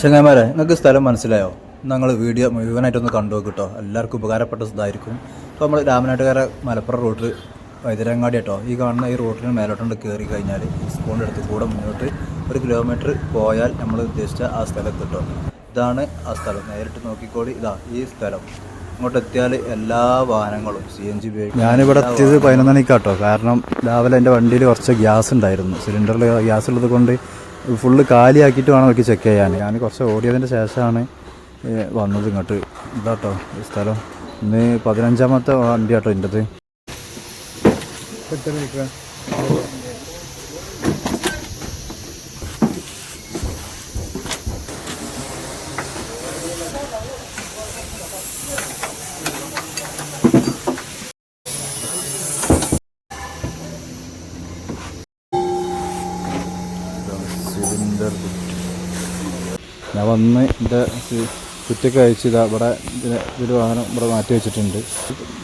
ചങ്ങായിമാരെ നിങ്ങൾക്ക് സ്ഥലം മനസ്സിലായോ? ഞങ്ങൾ വീഡിയോ മുഴുവനായിട്ടൊന്ന് കണ്ടു കേട്ടോ എല്ലാവർക്കും ഉപകാരപ്പെട്ട ഇതായിരിക്കും. അപ്പോൾ നമ്മൾ രാമനാട്ടുകാര മലപ്പുറം റൂട്ടിൽ വൈദ്യരങ്ങാടി കേട്ടോ ഈ കാണുന്ന ഈ റൂട്ടിന് മേലോട്ടുണ്ട് കയറി കഴിഞ്ഞാൽ ഈ സ്കൂളിന്റെ അടുത്ത് കൂടെ മുന്നോട്ട് ഒരു കിലോമീറ്റർ പോയാൽ നമ്മൾ ഉദ്ദേശിച്ച ആ സ്ഥലത്ത് കേട്ടോ. ഇതാണ് ആ സ്ഥലം. നേരിട്ട് നോക്കിക്കോടി ഇതാ ഈ സ്ഥലം. ഇങ്ങോട്ട് എത്തിയാൽ എല്ലാ വാഹനങ്ങളും സി എൻ ജി ഉപയോഗിക്കും ഞാനിവിടെ എത്തിയത് പതിനൊന്ന് മണിക്കാട്ടോ കാരണം രാവിലെ എന്റെ വണ്ടിയിൽ കുറച്ച് ഗ്യാസ് ഉണ്ടായിരുന്നു. സിലിണ്ടറിൽ ഗ്യാസ് ഉള്ളത് കൊണ്ട് ഫുള്ള് കാലിയാക്കിയിട്ട് വേണം എനിക്ക് ചെക്ക് ചെയ്യാൻ. ഞാൻ കുറച്ച് ഓടിയതിന്റെ ശേഷമാണ് വന്നത് ഇങ്ങോട്ട്. ഇതാട്ടോ ഈ സ്ഥലം. ഇന്ന് പതിനഞ്ചാമത്തെ വണ്ടി കേട്ടോ എന്റെത് സിലിണ്ടർ ഞാൻ വന്ന് എന്റെ കുറ്റൊക്കെ അയച്ച് ഇതാ ഇവിടെ ഒരു വാഹനം ഇവിടെ മാറ്റി വെച്ചിട്ടുണ്ട്.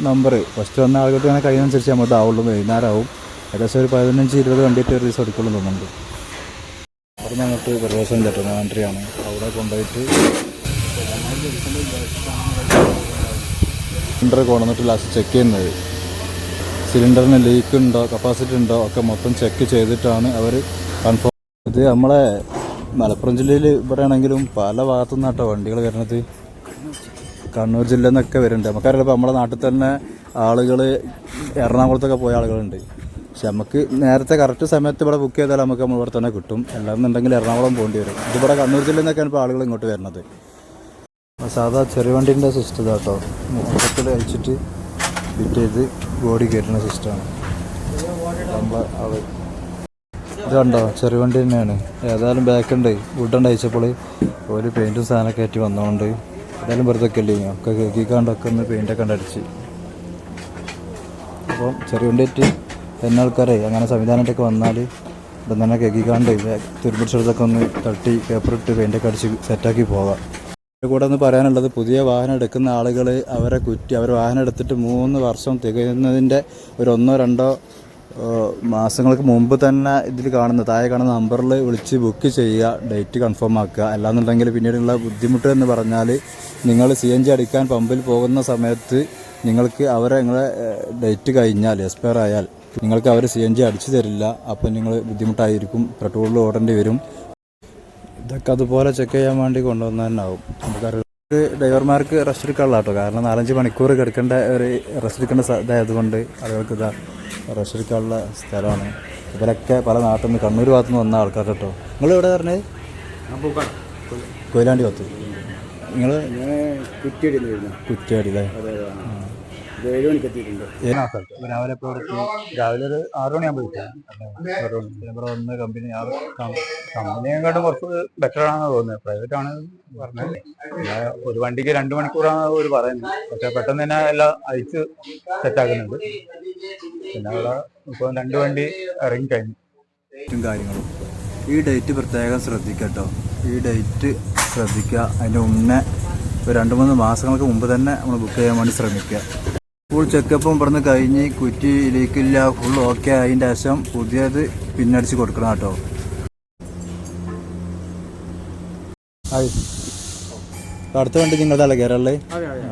നമ്പർ ഫസ്റ്റ് വന്ന ആളുകൾക്ക് അങ്ങനെ കഴിയുന്നതനുസരിച്ച് നമ്മൾ ഇതാവുള്ളൂ വൈകുന്നേരം ആവും ഏകദേശം ഒരു പതിനഞ്ച് ഇരുപത് വണ്ടിയിട്ട് ഒരു ദിവസം എടുക്കുള്ളൂ തോന്നുന്നുണ്ട്. അവിടെ ഞങ്ങൾക്ക് പ്രവേശനം ചേട്ടോ ആണ്. അവിടെ കൊണ്ടുപോയിട്ട് സിലിണ്ടർ കൊണ്ടുവന്നിട്ട് ലാസ്റ്റ് ചെക്ക് ചെയ്യുന്നത്. സിലിണ്ടറിന് ലീക്ക് ഉണ്ടോ കപ്പാസിറ്റി ഉണ്ടോ ഒക്കെ മൊത്തം ചെക്ക് ചെയ്തിട്ടാണ് അവർ കൺഫേം ഇത് നമ്മളെ മലപ്പുറം ജില്ലയിൽ ഇവിടെ ആണെങ്കിലും പല ഭാഗത്തു നിന്നാട്ടോ വണ്ടികൾ വരണത് കണ്ണൂർ ജില്ലയിൽ നിന്നൊക്കെ വരുന്നുണ്ട്. നമുക്കറിയാം ഇപ്പോൾ നമ്മുടെ നാട്ടിൽ തന്നെ ആളുകൾ എറണാകുളത്തൊക്കെ പോയ ആളുകളുണ്ട്. പക്ഷെ നമുക്ക് നേരത്തെ കറക്റ്റ് സമയത്ത് ഇവിടെ ബുക്ക് ചെയ്താൽ നമുക്ക് നമ്മൾ ഇവിടെ തന്നെ കിട്ടും. അല്ലാന്നുണ്ടെങ്കിൽ എറണാകുളം പോകേണ്ടി വരും. ഇതിവിടെ കണ്ണൂർ ജില്ലയിൽ നിന്നൊക്കെയാണ് ഇപ്പോൾ ആളുകൾ ഇങ്ങോട്ട് വരുന്നത്. സാധാ ചെറിയ വണ്ടീന്റെ സിസ്റ്റം ഇതാട്ടോ മൊത്തത്തിൽ അയച്ചിട്ട് ഫിറ്റ് ചെയ്ത് ബോഡി കയറ്റുന്ന സിസ്റ്റമാണ് നമ്മളെ ആൾ ഇത് കണ്ടോ ചെറിയ വണ്ടി തന്നെയാണ്. ഏതായാലും ബാക്ക് ഉണ്ട്. വുഡുണ്ട് അയച്ചപ്പോൾ ഒരു പെയിന്റും സാധനമൊക്കെ ആയിട്ട് വന്നതുകൊണ്ട് ഏതായാലും വെറുതെ ഒക്കെ ഇല്ലേ ഒക്കെ കേക്കിക്കാണ്ടൊക്കെ ഒന്ന് പെയിന്റൊക്കെ കണ്ടടിച്ച്. അപ്പം ചെറിയ വണ്ടി ആയിട്ട് എന്നെ ആൾക്കാരെ അങ്ങനെ സംവിധാനമായിട്ടൊക്കെ വന്നാൽ ഇവിടെ തന്നെ കേക്കിക്കാണ്ട് തുരുമ്പിടിച്ചെടുത്തൊക്കെ ഒന്ന് തട്ടി പേപ്പറിട്ട് പെയിന്റൊക്കെ അടിച്ച് സെറ്റാക്കി പോകാം. കൂടെ ഒന്ന് പറയാനുള്ളത് പുതിയ വാഹനം എടുക്കുന്ന ആളുകൾ അവരെ കുറ്റി അവർ വാഹനം എടുത്തിട്ട് മൂന്ന് വർഷം തികയുന്നതിന്റെ ഒരു ഒന്നോ രണ്ടോ മാസങ്ങൾക്ക് മുമ്പ് തന്നെ ഇതിൽ കാണുന്ന താഴെ കാണുന്ന നമ്പറിൽ വിളിച്ച് ബുക്ക് ചെയ്യുക ഡേറ്റ് കൺഫേം ആക്കുക. അല്ലാന്നുണ്ടെങ്കിൽ പിന്നീടുള്ള ബുദ്ധിമുട്ട് എന്ന് പറഞ്ഞാൽ നിങ്ങൾ സി എൻ ജി അടിക്കാൻ പമ്പിൽ പോകുന്ന സമയത്ത് നിങ്ങൾക്ക് അവരെ നിങ്ങളെ ഡേറ്റ് കഴിഞ്ഞാൽ എക്സ്പയർ ആയാൽ നിങ്ങൾക്ക് അവർ സി എൻ ജി അടിച്ചു തരില്ല. അപ്പോൾ നിങ്ങൾ ബുദ്ധിമുട്ടായിരിക്കും പെട്രോളിൽ ഓടേണ്ടി വരും. ഇതൊക്കെ അതുപോലെ ചെക്ക് ചെയ്യാൻ വേണ്ടി കൊണ്ടുവന്ന തന്നെ ആവും. നമുക്കറിയാം ഡ്രൈവർമാർക്ക് റെസ്റ്റ് എടുക്കാനുള്ള കേട്ടോ കാരണം നാലഞ്ച് മണിക്കൂർ കിടക്കേണ്ട ഒരു റെസ്റ്റ് എടുക്കേണ്ട ഇതായതുകൊണ്ട് ആളുകൾക്ക് ഇതാ റെസ്റ്റ് സ്ഥലമാണ്. ഇവരൊക്കെ പല നാട്ടിൽ നിന്ന് കണ്ണൂർ ഭാഗത്തു നിന്ന് വന്ന ആൾക്കാർ കേട്ടോ. നിങ്ങൾ എവിടെ പറഞ്ഞത് കൊയിലാണ്ടി ഭാഗത്ത്. നിങ്ങൾ കുറ്റിയടി കുറ്റിയടി കുറ്റിയാടി അല്ലേ ഇത് ഏഴ് മണിക്ക് എത്തിയിട്ടുണ്ട് രാവിലെ രാവിലെ ഒരു ആറ് മണിയാകുമ്പോൾ ഇവിടെ വന്ന് കമ്പനി കമ്പനിയെക്കാട്ടും കുറച്ച് ബെറ്റർ ആണെന്ന് തോന്നുന്നത്. പ്രൈവറ്റ് ആണ് പറഞ്ഞത്. ഒരു വണ്ടിക്ക് രണ്ട് മണിക്കൂറാണ് അവർ പറയുന്നത്. പക്ഷെ പെട്ടെന്ന് തന്നെ എല്ലാം അയച്ച് സെറ്റാക്കുന്നുണ്ട് പിന്നെ അവിടെ ഇപ്പോൾ രണ്ട് വണ്ടി ഇറങ്ങി കഴിഞ്ഞു. കാര്യങ്ങളും. ഈ ഡേറ്റ് പ്രത്യേകം ശ്രദ്ധിക്കട്ടോ ഈ ഡേറ്റ് ശ്രദ്ധിക്കുക. അതിന്റെ മുന്നേ ഒരു രണ്ട് മൂന്ന് മാസങ്ങൾക്ക് മുമ്പ് തന്നെ നമ്മൾ ബുക്ക് ചെയ്യാൻ വേണ്ടി ശ്രമിക്കുക. ഫുൾ ചെക്കപ്പും ഇവിടുന്ന് കഴിഞ്ഞ് കുറ്റി ലീക്കില്ല ഫുൾ ഓക്കെ അതിന്റെ ശേഷം പുതിയത് പിന്നടിച്ച് കൊടുക്കണം കേട്ടോ. അടുത്ത വണ്ടി നിങ്ങളതല്ലേ കേരളേ അതെ അതെ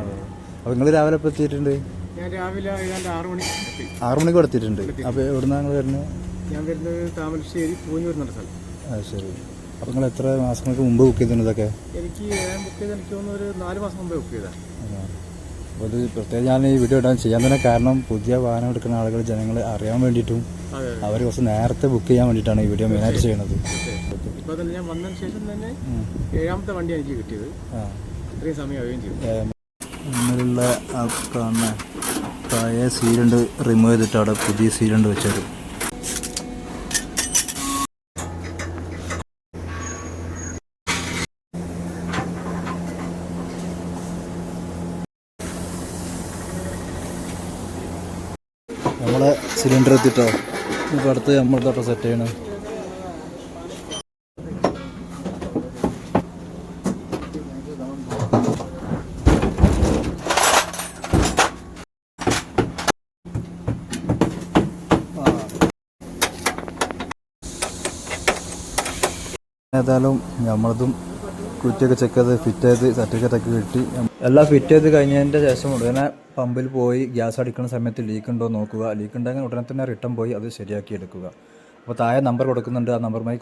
അപ്പോൾ നിങ്ങൾ രാവിലെ ഇപ്പോൾ എത്തിയിട്ടുണ്ട്? ഞാൻ രാവിലെ ഏതാണ്ട് ആറ് മണിക്ക് എത്തിയിട്ടുണ്ട്. അപ്പോൾ എവിടുന്നാണ് നിങ്ങൾ വരുന്നത് ഞാൻ വരുന്നത് താമരശ്ശേരി പൂഞ്ഞൂർ സ്ഥലം ആ ശരി. അപ്പോൾ നിങ്ങൾ എത്ര മാസങ്ങൾക്ക് മുമ്പ് ബുക്ക് ചെയ്തിട്ടുണ്ട് ഇതൊക്കെ? എനിക്ക് ബുക്ക് ചെയ്ത് എനിക്ക് തോന്നുന്നു ഒരു നാല് മാസം മുമ്പേ ബുക്ക് ചെയ്താൽ അപ്പോൾ ഇത് പ്രത്യേകം ഞാൻ ഈ വീഡിയോ ഇടാൻ ചെയ്യാൻ തന്നെ കാരണം പുതിയ വാഹനം എടുക്കുന്ന ആളുകൾ ജനങ്ങളെ അറിയാൻ വേണ്ടിയിട്ടും അവർ കുറച്ച് നേരത്തെ ബുക്ക് ചെയ്യാൻ വേണ്ടിയിട്ടാണ് ഈ വീഡിയോ മെയിനായിട്ട് ചെയ്യുന്നത്. ഇപ്പോൾ തന്നെ ഞാൻ വന്നതിന് ശേഷം തന്നെ ഏഴാമത്തെ വണ്ടി എനിക്ക് കിട്ടിയത്. ആ. ഇത്രയും സമയം ആവുകയും ചെയ്തു. ഇന്നലുള്ള ആ കാണുന്ന പഴയ സീലുണ്ട് റിമൂവ് ചെയ്തിട്ട് അവിടെ പുതിയ സീലുണ്ട് വെച്ചത് നമ്മളെ സിലിണ്ടർ എത്തിട്ടോ? ഇപ്പോൾ അടുത്ത് നമ്മൾ തൊട്ടോ സെറ്റ് ചെയ്യണം. ഏതായാലും നമ്മളതും കുറ്റിയൊക്കെ ചെക്ക് ചെയ്ത് ഫിറ്റ് ചെയ്ത് സർട്ടിഫിക്കറ്റ് ഒക്കെ കിട്ടി. എല്ലാം ഫിറ്റ് ചെയ്ത് കഴിഞ്ഞതിന്റെ ശേഷം ഉടനെ പമ്പിൽ പോയി ഗ്യാസ് അടിക്കുന്ന സമയത്ത് ലീക്ക് ഉണ്ടോ നോക്കുക. ലീക്ക് ഉണ്ടെങ്കിൽ ഉടനെ തന്നെ റിട്ടേൺ പോയി അത് ശരിയാക്കി എടുക്കുക. അപ്പോൾ താഴെ നമ്പർ കൊടുക്കുന്നുണ്ട്. ആ നമ്പറുമായി